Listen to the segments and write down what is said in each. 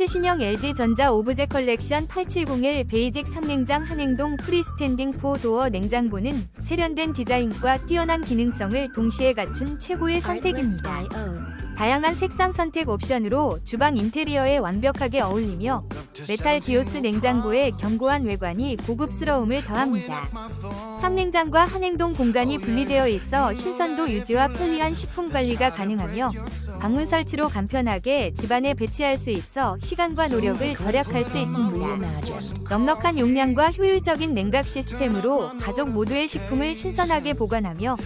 최신형 LG전자 오브제 컬렉션 870L 베이직 3냉장 한행동 프리스탠딩 4 도어 냉장고는 세련된 디자인과 뛰어난 기능성을 동시에 갖춘 최고의 선택입니다. 다양한 색상 선택 옵션으로 주방 인테리어에 완벽하게 어울리며 메탈 디오스 냉장고의 견고한 외관이 고급스러움을 더합니다. 3냉장과 한행동 공간이 분리되어 있어 신선도 유지와 편리한 식품 관리가 가능하며 방문 설치로 간편하게 집안에 배치할 수 있어 시간과 노력을 절약할 수 있습니다. 넉넉한 용량과 효율적인 냉각 시스템으로 가족 모두의 식품을 신선하게 보관하며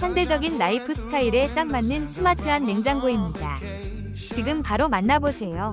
현대적인 라이프 스타일에 딱 맞는 스마트한 냉장고입니다. 지금 바로 만나보세요.